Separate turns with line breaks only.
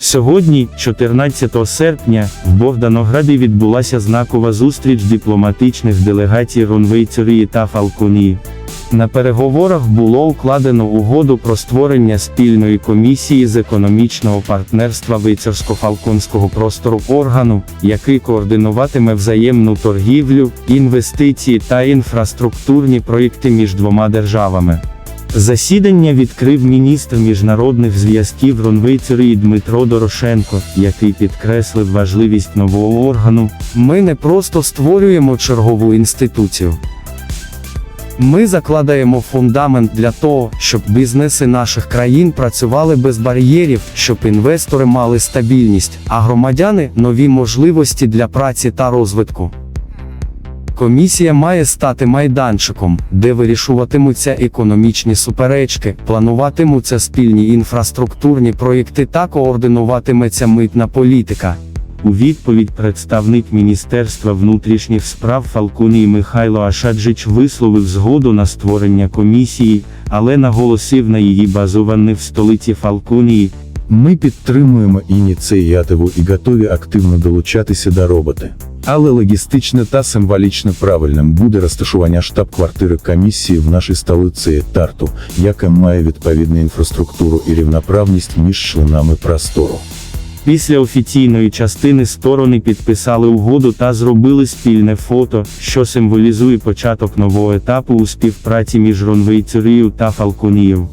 Сьогодні, 14 серпня, в Богданограді відбулася знакова зустріч дипломатичних делегацій Ронвейцерії та Фалконії. На переговорах було укладено угоду про створення спільної комісії з економічного партнерства Вейцерсько-Фалконського простору органу, який координуватиме взаємну торгівлю, інвестиції та інфраструктурні проєкти між двома державами. Засідання відкрив міністр міжнародних зв'язків Ронвейцерії Дмитро Дорошенко, який підкреслив важливість нового органу. Ми не просто створюємо чергову інституцію. Ми закладаємо фундамент для того, щоб бізнеси наших країн працювали без бар'єрів, щоб інвестори мали стабільність, а громадяни нові можливості для праці та розвитку. Комісія має стати майданчиком, де вирішуватимуться економічні суперечки, плануватимуться спільні інфраструктурні проєкти та координуватиметься митна політика. У відповідь представник Міністерства внутрішніх справ Фалкунії Михайло Ашаджич висловив згоду на створення комісії, але наголосив на її базуванні в столиці Фалкунії.
Ми підтримуємо ініціативу і готові активно долучатися до роботи. Але логістично та символічно правильним буде розташування штаб-квартири комісії в нашій столиці Тарту, яка має відповідну інфраструктуру і рівноправність між членами простору.
Після офіційної частини сторони підписали угоду та зробили спільне фото, що символізує початок нового етапу у співпраці між Ронвейцерією та Фалконією.